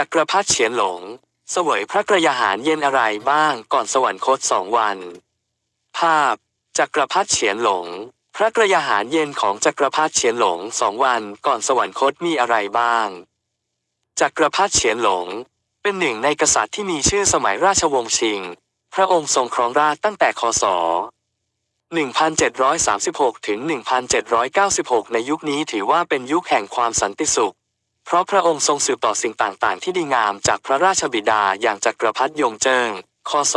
จักรพรรดิเฉียนหลง เสวยพระกระยาหารเย็นอะไรบ้างก่อนสวรรคตสองวัน ภาพ จักรพรรดิเฉียนหลง พระกระยาหารเย็นของจักรพรรดิเฉียนหลงสองวันก่อนสวรรคตมีอะไรบ้าง จักรพรรดิเฉียนหลง เป็นหนึ่งในกษัตริย์ที่มีชื่อสมัยราชวงศ์ชิง พระองค์ทรงครองราชตั้งแต่คศ1736 ถึง 1796 ในยุคนี้ถือว่าเป็นยุคแห่งความสันติสุข เพราะพระองค์ทรงสืบต่อสิ่งต่างๆ ที่ดีงามจากพระราชบิดาอย่างจักรพรรดิยงเจิ้งคศ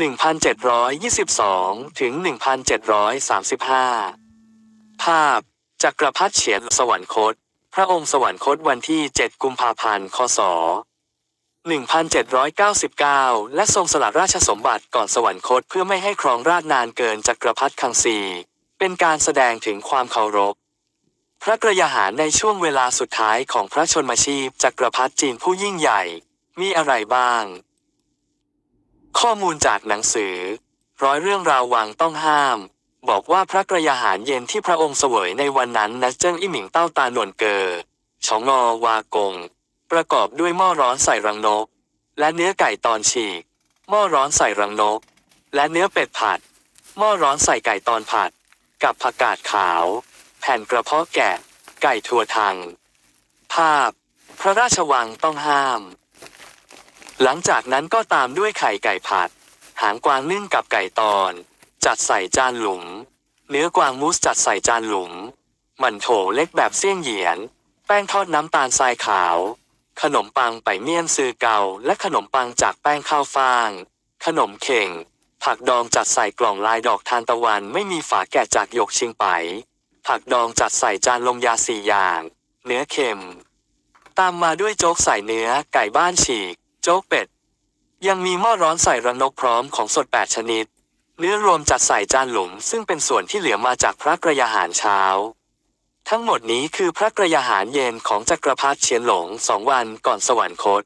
1722 ถึง 1735 ภาพ จักรพรรดิเฉียนสวรรคต พระองค์สวรรคตวันที่ 7 กุมภาพันธ์ คศ 1799 และทรงสละราชสมบัติก่อนสวรรคตเพื่อไม่ให้ครองราชนานเกินจักรพรรดิคังซี เป็นการแสดงถึงความเคารพ พระกระยาหารในช่วงเวลาสุดท้ายของพระชนมชีพจักรพรรดิจีนผู้ยิ่งใหญ่ มีอะไรบ้าง ข้อมูลจากหนังสือ ร้อยเรื่องราววังต้องห้าม บอกว่าพระกระยาหารเย็นที่พระองค์เสวยในวันนั้นนะเจิ้งอี้หมิงเต้าตาหนวนเกอชองอวากง ประกอบด้วยหม้อร้อนใส่รังนก และเนื้อไก่ตอนฉีก หม้อร้อนใส่รังนก และเนื้อเป็ดผัด หม้อร้อนใส่ไก่ตอนผัด กับผักกาดขาว ผ่นกระเพาะแกะ ไก่ถั่วทังภาพ พระราชวังต้องห้าม หลังจากนั้นก็ตามด้วยไข่ไก่ผัด หางกวางนึ่งกับไก่ตอน จัดใส่จานหลุม เนื้อกวางมูสจัดใส่จานหลุมหมันโถเล็กแบบเสี่ยงเหยียน แป้งทอดน้ำตาลทรายขาว ขนมปังไปเมี่ยนซือเกา และขนมปังจากแป้งข้าวฟ่าง ขนมเข่ง ผักดองจัดใส่กล่องลายดอกทานตะวันไม่มีฝาแกะจากหยกชิงไป ผักดองจัดใส่จานลงยาสี่อย่าง เนื้อเค็ม ตามมาด้วยโจ๊กใส่เนื้อ ไก่บ้านฉีก โจ๊กเป็ด ยังมีหม้อร้อนใส่ระนกพร้อมของสด 8 ชนิด เนื้อรวมจัดใส่จานหลุม ซึ่งเป็นส่วนที่เหลือมาจากพระกระยาหารเช้า ทั้งหมดนี้คือพระกระยาหารเย็นของจักรพรรดิเฉียนหลงสองวันก่อนสวรรคต